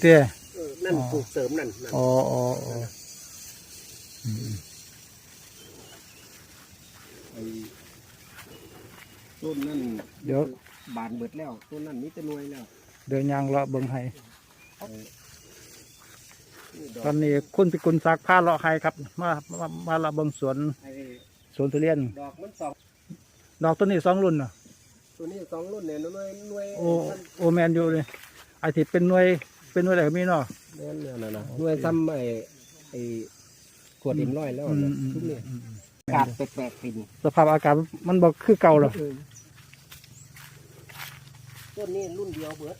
เลยเตี้ยเออนั่นอ๋อปลูกเสริมนั่นนั่นอ๋ออ๋ออ๋ออืมไอ้ต้นนั่นเดี๋ยวบานเบิดแล้วต้นนั่นมีแต่หน่วยแล้วเดี๋ยวยางเลาะเบิ่งให้ไอ้นี่ดอตอกนนี้คุณพิกุลซักผ้าเลาะให้ครับ มามามาเลาะเบิ่งสวนไอ้สวนทุเรียน ดอกมันสองดอกต้นนี้สองรุ่นเนาะตัวนี้สองรุ่นเนี่ยหน่วยหน่วยโอ้มันโอแมนอยู่เลยไอที่เป็นหน่วย เป็นหน่วยอะไรก็มีเนาะแม่นเนี่ยนะนะหน่วยซ้ำไอ้ไอ้ขวดเอ็มร้อยแล้วอืมเนี่ยอืมทุกเนี่ยอืมอืมอากาศแปลกๆปีนี้สภาพอากาศมันบอกคือเก่าหรอเออต้นนี้รุ่นเดียวเบิด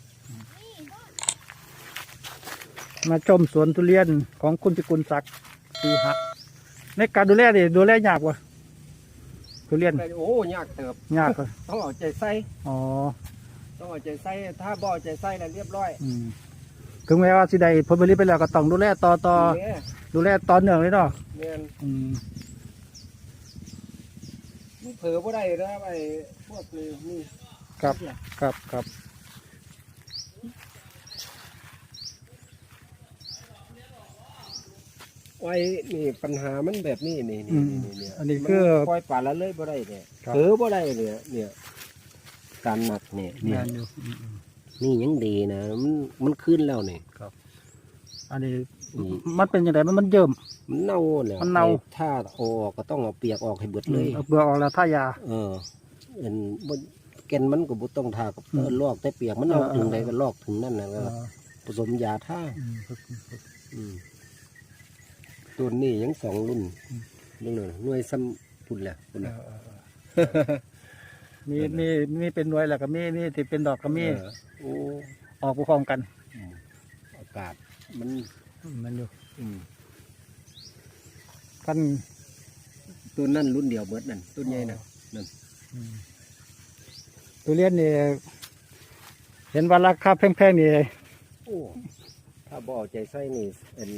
มาชมสวนทุเรียนของคุณพิกุลศักดิ์สีหัก ในการดูแลดิดูแลยากวะทุเรียนไปโอ้ยากเติบ ยากวะต้องเอาใจใส่อ๋อ ต้องเอาใจใส่ถ้าบ่เอาใจใส่แล้วเรียบร้อย อืม ถึงแม้ว่าสิได้ผลผลิตไปแล้วก็ต้องดูแลต่อต่อเนี่ยดูแลต่อเนื่องเลยเนาะแม่นอืมมันเผลอบ่ได้นะไอ้พวกนี้นี่ครับครับครับไว้นี่ปัญหามันแบบนี้นี่อืนี่มนี่เนี่ยอันนี้คือมันปล่อยปลาละเลยบ่ได้เนี่ยครับเผลอบ่ได้เนี่ยเนี่ยการหนักเนี่ยแมเนี่ย นอยู่อืมอืมนี่ยังดีนะมันมันขึ้นแล้วเนี่ยอันนี้นี่มันเป็นยังไงมันมันเยิ่ม มันเน่าแล้วมันเน่า ไอ้ถ้าเอาออกก็ต้องเอาเปียกออกให้เบิดเลย เอาเปลือกออกแล้วท่ายา เออเอ็นบ่แกนมันก็บ่ต้องทากับอืมเออลอกแต่เปียกมันเอาเออถึงเออใดก็ลอกถึงนั่นน่ะก็เออผสมยาท่าอืม อืมตัวนี้ยังสองรุ่นอืมรุ่นเลยหน่วยซ้ำพุ่นแหละพุ่นเอน่ะอเออเออมีมีมีเป็นหน่วยแล้วก็มีมีที่เป็นดอกก็มีเออ โอ้ออกพร้อมกันอืมอากาศมันอืมมันอยู่อืมกันตัวนั่นรุ่นเดียวเบิดนั่นต้นใหญ่น่ะอืมทุเรียนนี่เห็นว่าราคาแพงๆนี่โอ้ถ้าบ่เอาใจใส่นี่อัน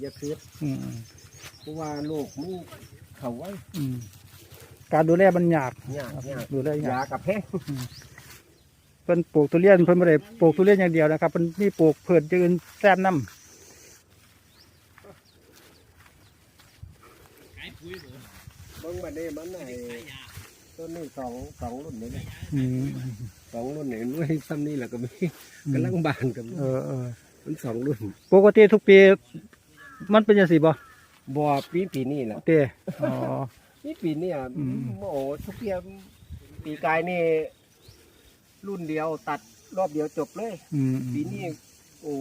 อยาเครียดอืมเพราะว่าโลกมันเข้าไว้อืมการดูแลมันยากยากยากดูแลยายากกับแพง เพิ่นปลูกทุเรียนเพิ่นไม่ได้ปลูกทุเรียนอย่างเดียวนะครับเพิ่นมีปลูกเพิ่นยืนแซมน้เบิ่งมาได้มันไอ้ต้นนี้สองสองรุ่นนี่นะำอืมสองรุ่นนี่หน่วยซ้ำนี่แหละก็มีกำลังบานกันเออเออมันสองรุ่นปกติทุกปี มันเป็นยังสี่บ่บ่ปีปีนี้แหละเต้อ๋อปีปีนี้อะอืมโอ้โหทุกเปียปีกายนี่ รุ่นเดียวตัดรอบเดียวจบเลยอืมปีนี้โอ้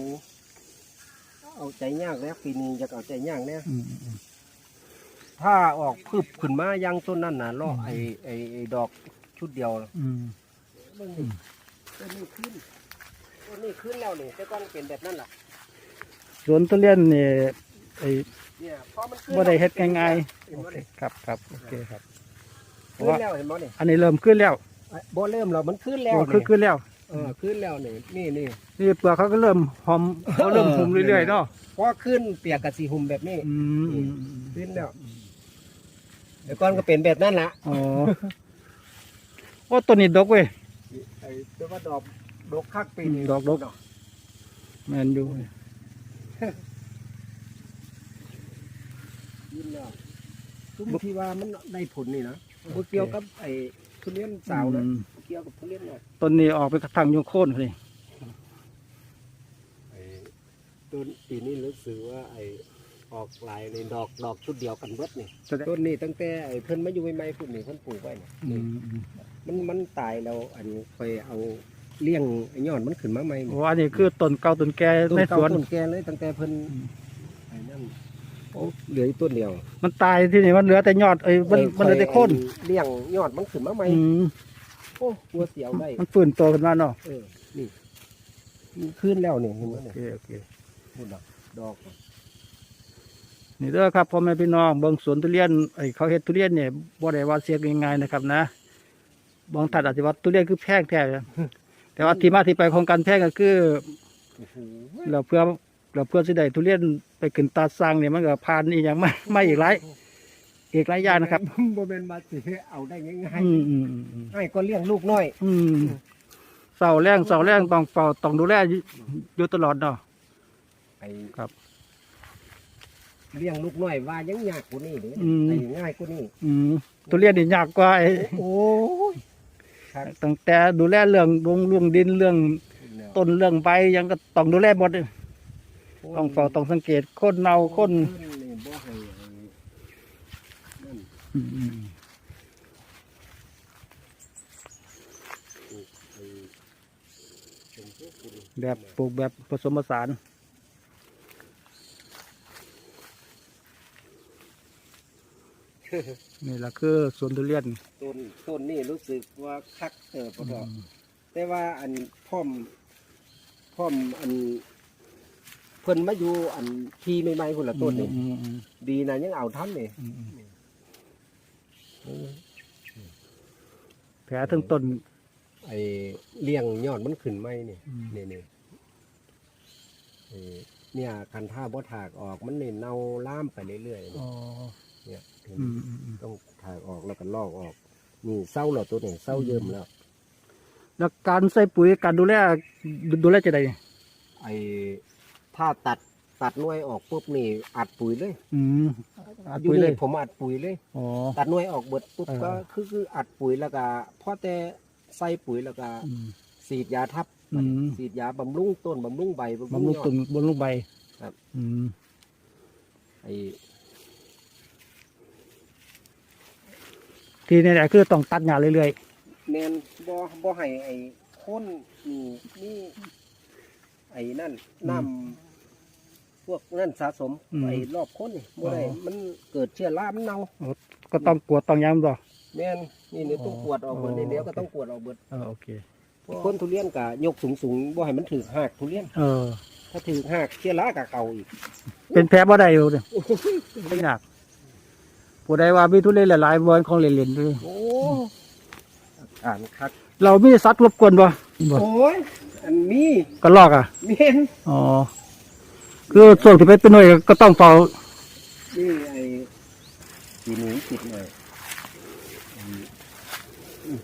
เอาใจยากแล้วปีนี้จะเอาใจยากเนี่ยอืมอืมถ้าออกพึบขึ้นมายังต้นนั่นน่ะล่อไอไอไอดอกชุดเดียวน่ะอืมเบิ่งดิต้นนี้ขึ้นต้นนี้ขึ้นแล้วนี่แต่ก่อนเป็นแบบนั้นล่ะสวนทุเรียนนี่ไอ้เนี่ยพอมันขึ้นบ่ได้เฮ็ดง่ายเห็นๆโอบ่เคนี่ครับครับโอเคครับขึ้นแล้วเห็นบ่นี่อันนี้เริ่มขึ้นแล้ว บ่เริ่มแล้วมันขึ้นแล้วโอ้นี่ขึ้นขึ้นแล้วเออขึ้นแล้วนี่นี่นี่นี่เปลือกเขาก็เริ่มหอมเขาเริ่มหุมเรื่อยๆเนาะพอขึ้นเปียกกับสีหุ่มแบบนี้อืมอืมอืมขึ้นแล้วเดี๋ยวก่อนก็เป็นแบบนั้นล่ะอ๋อโอ้ต้นนี้ดกเว้ยไอ้ตัวว่าดอกดอกคักปีนี้ดอกดกแมนอยู่ยินแล้วทุกที่ว่ามันได้ผลนี่นะบ่เกี่ยวกับไอ้ ทุเรียนสาวนะอืมบ่เกี่ยวกับทุเรียนน่ะต้นนี้ออกไปทางโยโค่นเลยไอ้ต้นปีนี้รู้สึกว่าไอ้ออกลายในดอกดอกชุดเดียวกันเบิดนี่จะได้ต้นนี้ตั้งแต่ไอ้เพิ่นมาอยู่ใหม่ๆพุ่นนี่เพิ่นปลูกไว้นี่อืมอืมมันมันตายแล้วอันไปเอาเลี้ยงไอ้ยอดมันขึ้นมาใหม่นี่โอ้อันนี้คือต้นเก่าต้นแก่ต้นในเก่าสวน ต้นแก่เลยตั้งแต่เพิ่นอืมไอ้นั่น โอ้เหลืออีกต้นเดียวมันตายที่นี่มันเหลือแต่ยอดเอ้ยมันมันเหลือแต่โค่นเลี้ยงยอดมันขึ้นมาใหม่อืมโอ้กลัวเสียวได้มันฟื้นตัวขึ้นมาเนาะเออนี่มันขึ้นแล้วเนี่ยเห็นไหมโอเนี่ยเคโอเคพูดดอกดอกนี่เด้อครับพ่อแม่พี่น้องเบิ่งสวนทุเรียนไอ้เขาเฮ็ดทุเรียนเนี่ยบ่ได้ว่าเสียง่ายๆนะครับนะบางท่านอาจจะว่าทุเรียนคือแพงแท้นะแต่ว่าที่มาที่ไปของการแพงก็คือ โอ้โหเราเพื่อ เราเพื่อสิได้ทุเรียนไปขึ้นตาสร้างเนี่ยมันก็ผ่านอีกอย่างมาไม่อีกหลายอีกหลายอย่างนะครับโมเมนมาสิเอาได้ง่ายอืมอืมอืมอืมๆง่ายก็เลี้ยงลูกน้อย อืมสเสาแรงเสาแรงต้องเฝ้าต้องดูแลอยู่อยู่ตลอดเนาะ ไอ้ครับเลี้ยงลูกน้อยว่ายังยากกว่านี้เด้อืม ไอ้ง่ายกว่านี้อืมทุเรียนนี่ยากกว่าไอ้โอ้ยครับตั้งแต่ดูแลเรื่องลงเรื่องดินเรื่องต้นเรื่องใบยังก็ต้องดูแลหมดเลย ต้องเฝ้าต้องสังเกตคนเน่าคนนี่บ่ให้ไอ้นั่นอืมอืมไอ้ชมพู่คุณแบบปลูกแบบผสมผสานนี่แหละคือสวนทุเรียนต้นต้นนี่รู้สึกว่าคักเออพอดอกแต่ว่าอันพ่อมพ่อมอัน เพิ่นมาอยู่อันทีใหม่ๆคนละต้นนี่อืมอืมดีนะยังเอาทันนี่อืมอืมแผลทั้งต้นไอ้เลี้ยงยอดมันขึ้นไหมนี่อืมนี่นี่ไอ้เนี่ยคันท่าบ่ถากออกมันนี่เน่าล่ามไปเรื่อยๆอ๋นี่อเนี่ยเห็นอืมอืมอืมต้องถากออกแล้วก็ลอกออกนี่เศร้าแล้วตัวนี้เศร้าเยิ่มแล้วแล้วการใส่ปุ๋ยการดูแลดูดูแลจะไดไอ้ ถ้าตัดตัดหน่วยออกปุ๊บนี่อัดปุ๋ยเลยอืมอัดอยู่ปุ๋ยเลยนี่ผมอัดปุ๋ยเลย อ๋อ ตัดหน่วยออกเบิดปุ๊บเออ ก็คือคืออัดปุ๋ยแล้วก็พอแต่ใส่ปุ๋ยแล้วก็อืมฉีดยาทับอืมฉีดยาบำรุงต้นบำรุงใบบำบำรุงยอต้ดนบำรุงใบครับ อืมไอ้ทีนี้แหละคือต้องตัดหญ้าเรื่อยแมนบ่บ่ให้ไอ้คนนี่นี่ ไอ้นั่นน้ำพวกนั่นสะสมไอ้รอบคนนี่บ่ได้มันเกิดเชื้อรามันเน่าๆก็ต้องกวดต้องย้ำต่อ แม่นนี่นี่ต้องกวดออกเบิดอ๋อ นี่เดี๋ยวก็ต้องกวดออกเบิดเออโอเค คนทุเรียนก็ยกสูงสูงๆบ่ให้มันถือหากทุเรียน เออ ถ้าถือหากเชื้อราก็เก่าอีกเป็นแผลบ่ได้อยู่เนี่ยไม่ยากผู้ใดว่ามีทุเรียนหลายๆบอนของเล่นๆด้วยโอ้อ่านคักเรามีสัตว์รบกวนบ่บ่โอ้ย อันนี้กระลอกอะแม่นอ๋อคือส่วนที่เป็นหน่วยก็ต้องเฝ้านี่ไอ้ปีนี้ติดหน่อยอืมอืม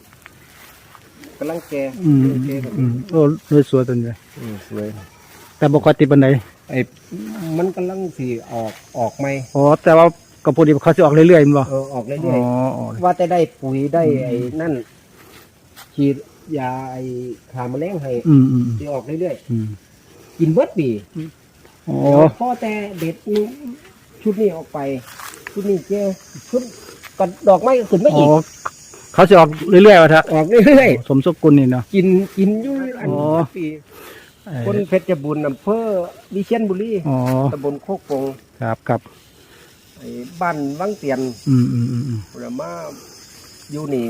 กำลังแก่อืมโอเคแบบอืนี้มโอ้หน่วยสวยตัวนี้อืมสวยแต่บ่ค่อยติดปานใดไอ้มันกำลังสีออกออกไหมอ๋อแต่ว่าก็พอดีเขาสิออกเรื่อยๆแม่นบ่เออออกเรื่อ๋อยออ๋อๆว่าแต่ได้ปุ๋ยได้อืมไอ้นั่นฉีด ยาไอ้ขาแมลงให้อืมอืมอืมที่ออกเรื่อยอืมๆกินเบิดปีอ๋อพอแต่เด็ดนี่ชุดนี้ออกไปชุดนี้เจ้ชุดก็ดอกไม้ก็ขึ้นไม่อ๋อีอกเขาสิออกเรื่อยๆว่าถ้าออกเรื่อยสมสกุลนี่เนาะ ๆกินกินอยู่อันอ๋อ ปีเอ่อคนเพชรบุญอำเภอวิเชียรบุรีอ๋อตำบลโคกปงครับครับไอ้บ้านวังเตียน อืมอืมอืมอืมหรือมาอยู่นี่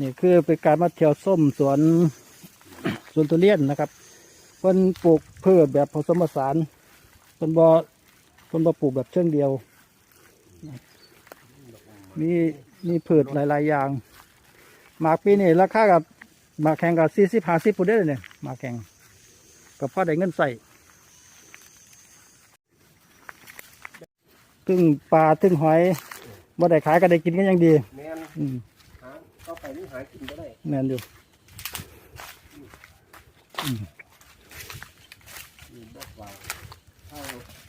นี่คือเป็นการมาเที่ยวส้มสวนสวนทุเรียนนะครับเพิ่นปลูกพืชแบบผสมผสานเพิ่นบ่เพิ่นบ่ปลูกแบบเชิงเดียว มีมีพืชหลาย ๆ อย่างหมากปีนี้ราคากับหมากแข่งกับสี่สิบห้าสิบปุ่นได้เลยเนี่ยหมากแข่งกับพ่อได้เงินใส่ถึงปลาถึงหอยบ่ได้ขายก็ได้กินกันอย่างดีแม่ นอืมหาเข้าไปนี่หากินก็ได้แม่นอยู่มีบอกว่าถ้า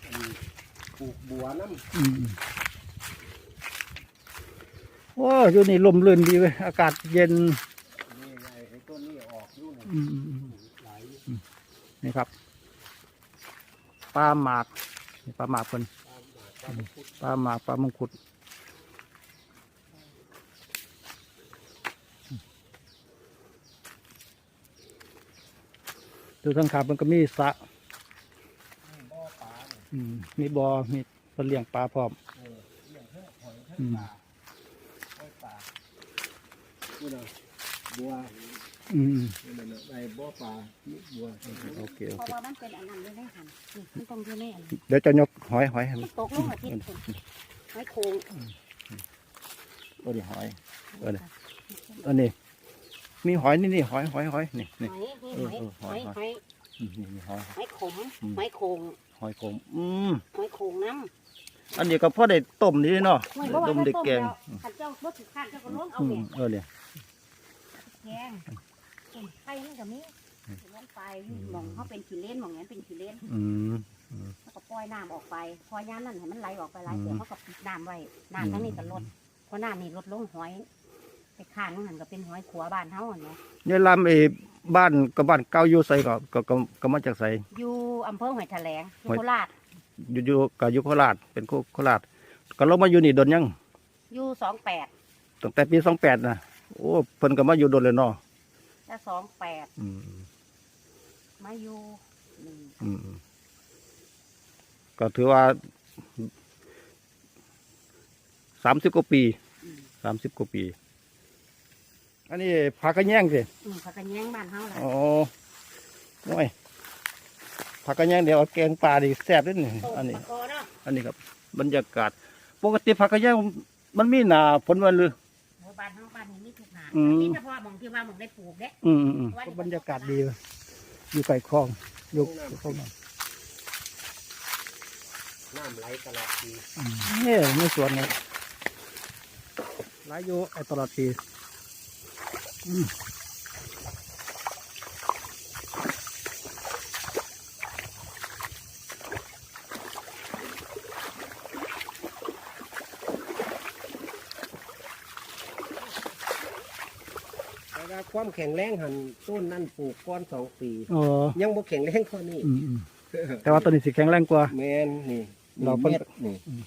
อันปลูกบัวน้ำอืมโอ้อยู่นี่ลมลื่นดีเว้ยอากาศเย็นนี่ไงไอ้ต้นนี้ออกอยู่นี่อืมอืมอืมหลายนี่ครับปลาหมากนี่ปลาหมากเพิ่นตามหมาตามพุทธปลาหมากปลามงคุด ดูทางขามันก็มีสระนี่บ่อปลาเนี่ยอืมมีบ่อมีเพิ่นเลี้ยงปลาพร้อมเออเลี้ยงเท่าหอยเท่าอืมปลาหอยปลาพูดเอาบัวอืมนี่นั่นน่ะไอ้บ่อปลานี่บัวโอเคโอเพราะเคว่ามันเป็นอันนั้นเลยได้ค่ะนี่มันต้องอยู่ในอันนี้เดี๋ยวจะยกหอยหอยให้มัมันนตกลงอาทิตย์คนไม้โคงโอ้ดิหอย เออเนี่ย อันนี้ มีหอยนี่นี่หอยหอยหอยนี่หนี่อยนี่ หอยหอยหอยอืมนี่นี่หอย หอยขมอืม หอยโคงหอยขมอืมหอยโคงน้อันนี้ก็พอได้ต้มนี่เนาะำหอยบ่ว่าต้มถ้าได้ต้มแกงแล้วขันเจ้าบ่ถือข้านเจ้าก็ล้มเอาอืเนี่มยเออเนี่ยแกงไข่มันก็มีลงไปหมองเขาเป็นขี้เล่นหมองนั้นเป็นขี้เล่นอืม แล้วก็ปล่อยน้ำออกไปพอยามนั้นให้มันไหลออกไปไหลเสียอืมเขาก็ปิดน้ำไว้น้ำทั้งนี้ก็ลดเพราะน้ำนี่ลดลงหอย ไปข้างนั้นก็เป็นหอยขัวบ้านเฮาเห็นไหมเนี่ยลำไอ้บ้านกับบ้านเก่าอยู่ไสก็ก็ก็ก็มาจากไสอยู่อำเภอหอยแถลงอยู่หอย โคราชอยู่อยู่ก็อยู่โคราชเป็นโคโคราชก็ลงมาอยู่นี่โดนยังอยู่สองแปดตั้งแต่ปี28นะโอ้เพิ่นก็มาอยู่โดนเลยเนาะถ้าสองแปดอืมมาอยู่นี่อืมก็ถือว่า30กว่าปีอืม30กว่าปี อันนี้ผักกระแยงสิอืมเขาก็แย่งบ้านเฮาแหละอ๋อโอ้ยผักกระแยงเดี๋ยวเอาแกงปลาดิแซ่บด้วยนี่ต้มอันนี้มะกอเนาะอันนี้ครับบรรยากาศ ปกติผักกระแยงมันมีหนาผลวันหรือโอ้บ้านเฮาบ้านนี้มีทุกหนาอืม มีเฉพาะหมองที่ว่าหมองได้ปลูกเด้อืมอืมอืมก็บรรยากาศดี อยู่ไก่คลองอยู่คลองน้น้ำไหลตลอดปีำอืมนี่ในสวนเนี่ยหลายอยู่ไอ้ตลอดปีอืมแต่ ว่าความแข็งแรงหันต้นนั่นปลูกก้อนสองปีอ๋อยังบ่แข็งแรงเท่านี้อืมอืมแต่ว่าตัวนี้สิแข็งแรงกว่า แมนนี่เรานี่เพิ่น เม็ดนี่ อืม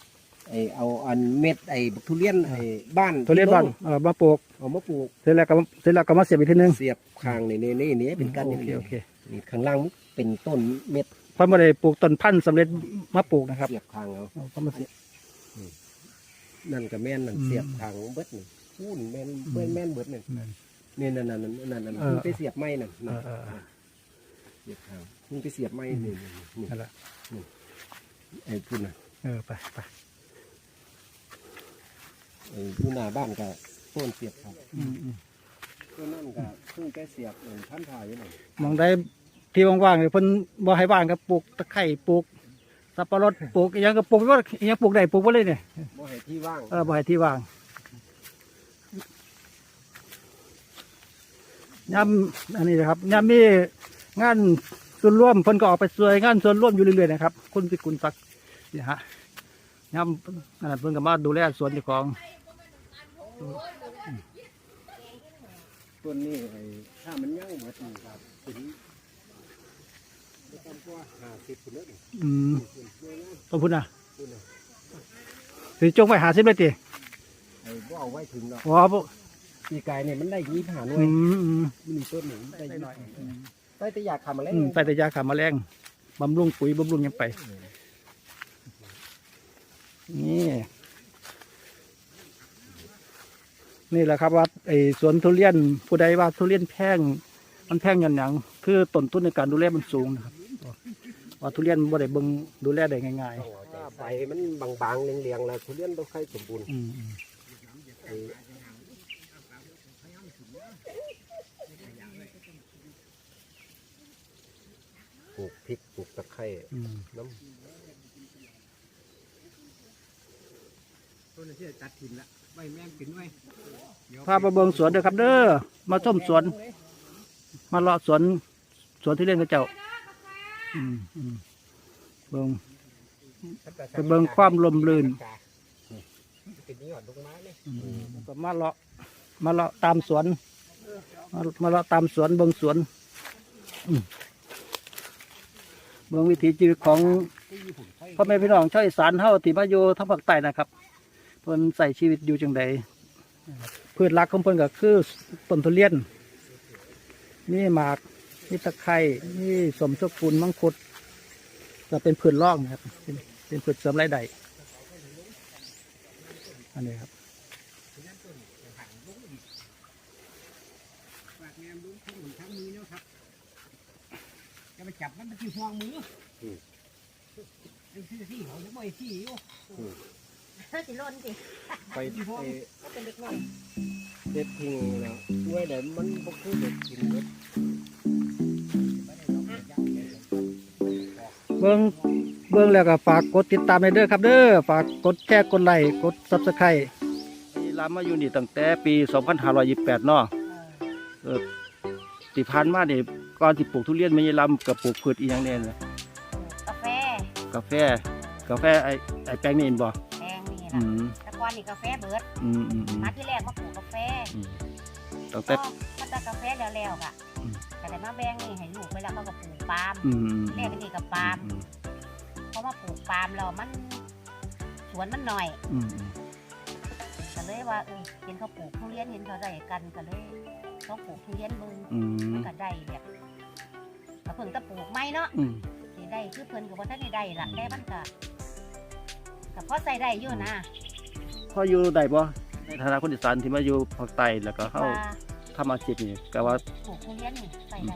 ไอเอาอันเม็ดไอบักทุเรียนไอบ้านตัวเรียนบ้านเออมาปลูกเอามาปลูกเสร็จแล้วก็เสร็จแล้วก็มาเสียบอีกทีนึงเสียบข้างนี่นี่นี่นี่เป็นกันโออย่างเคนี้โอเคนี่ข้างล่างมันเป็นต้นเม็ดเพราะไม่ได้ปลูกต้นพันธุ์สำเร็จมาปลูกนะครับเสียบข้างเอาเอาก็มาเสียบนั่นก็แม่นนั่นอืมเสียบข้างเบิดนี่พูนแม่นเบิดแม่นเบิดนี่นั่นนี่นั่นนั่นนั่นนั่นนั่นเออมันไปเสียบไม้นั่นนั่นเออเออเสียบข้างมันไปเสียบไม้นี่นี่นี่นั่นแหละไอ้พุ่นน่ะเออไปไป ไอ้อยู่หน้าบ้านก็ต้นเสียบครับอืมอืมต้นนั่นก็เพิ่งแกเสียบเออท่านถ่ายอยู่หน่อยมองได้ที่ว่างๆเนี่ยเพิ่นบ่ให้ว่างก็ปลูกตะไคร้ปลูกสับปะรดปลูกอหยังก็ปลูกว่าอหยังปลูกได้ปลูกบ่เลยเนี่ยบ่ให้ที่ว่างเออบ่ให้ที่ว่างยามอันนี้นะครับยามมีงานส่วนร่วมเพิ่นก็ออกไปช่วยงานส่วนร่วมอยู่เรื่อยๆนะครับคุณพิกุลศักดิ์นี่ฮะยามนั่นนะเพิ่นก็มาดูแลสวนเจ้าของ ต้นนี้ไอ้ถ้ามันยั่งหมดนี่ครับถึงไม่ต่ำกว่าห้าสิบคนเลยอืมด้วยนะต้องพูดนะพุ่นน่ะสิจงไว้หาสิบเลยติไอ้บ่เอาไว้ถึงเนาะว้าบ่ปีกายเนี่ยมันได้ยี่ห้าหน่วอืยมอืมมีต้นหนึ่งได้ยี่ห้าได้แต่อยากทำอะไรอืมไปแต่ยาขาแมลงบำรุงปุ๋ยบำรุงหยังไป นี่ นี่แหละครับว่าไอ้สวนทุเรียนผู้ใดว่าทุเรียนแพงมันแพงอย่างหยังคือต้นทุนในการดูแลมันสูงนะครับว่าทุเรียนบ่ได้เบิ่งดูแลได้ง่ายถ้าใบมันบางๆเรียงๆแล้วทุเรียนต้องค่อยสมบูรณ์ๆอืมอืมไอ้ปลูกพริกปลูกตะไคร้อืมน้ำ ต้นนี้ตัดถิ่นละ ใบแมงกินไว้พาไปเบิ่งสวนเด้อครับ เด้อมาชมสวน มาเลาะสวน สวนทุเรียนกับเจ้าอืมอืมเบิ่งไปเบิ่งความลมลื่นเป็นยอดดอกไม้เลยก็มาเลาะมาเลาะตามสวน มามาเลาะตามสวนเบิ่งสวนอืมเบิ่งวิถีชีวิตของพ่อแม่พี่น้องชาวอีสานเฮาที่มาอยู่ทางภาคใต้นะครับเพิ่นใส่ชีวิตอยู่จังใดพืชหลักของเพิ่นก็คือต้นทุเรียนนี่หมากนี่ตะไคร้นี่สมชกุลมังคุดก็เป็นพืชรองนะครับเป็นเป็นพืชเสริมรายได้อันนี้ครับฝากแมมลุงทั้งหมดทั้งมือเนาะครับจะไปจับมันมันที่ห่วงมือไอ้ที่ที่เขาจะไม่ที่อยู่ เธอสิล่นสิไปไอ้ก็เป็นเด็กน้อยเด็ดทิ้งแล้วด้วยแต่มันบ่คือเด็ดทิ้งเด็ดเบิ้งเบิ้งแล้วก็ฝากกดติดตามในเด้อครับเด้อฝากกดแชร์กดไลค์กดซับสไครต์นี่ลามาอยู่นี่ตั้งแต่ปี 2528เนาะเออปีติผ่านมานี่ก่อนสิปลูกทุเรียนไม่ยลำกับปลูกพืชอีหยังแน่นะกาแฟกาแฟกาแฟไอ้ไอ้แป้งนี่เห็นบ่แดง นี่อืล่ะมแต่ก่อนนี่กาแฟเบิดอืมอืมอืม มาที่แรกมาปลูกกาแฟอืมตั้งก็แต่ถ้าแต่กาแฟแล้วๆอะอืมแต่ได้มาแบ่งนี่ให้ลูกไปแล้วเขาก็ปลูกปาล์มอืมแรกนี่กับปาล์มอืมเพราะว่าปลูกปาล์มเรามันสวนมันหน่อยอืมอืมก็เลยว่าเออเห็นเขาปลูกทุเรียนเห็นเขาได้กันก็เลยต้องปลูกทุเรียนมึงอืมก็ได้แบบก็เพิ่งจะปลูกไม่เนาะอืม สิได้คือเพิ่นก็บ่ทันได้ได้ล่ะแต่มันก็ ก็พอใส่ได้อยู่นะพออยู่ได้บ่ในฐานะคนอีสานที่มาอยู่ภาคใต้แล้วก็เข้าว่าทำอาชีพนี่ก็ว่า ปลูกทุเรียนนี่ใส่ได้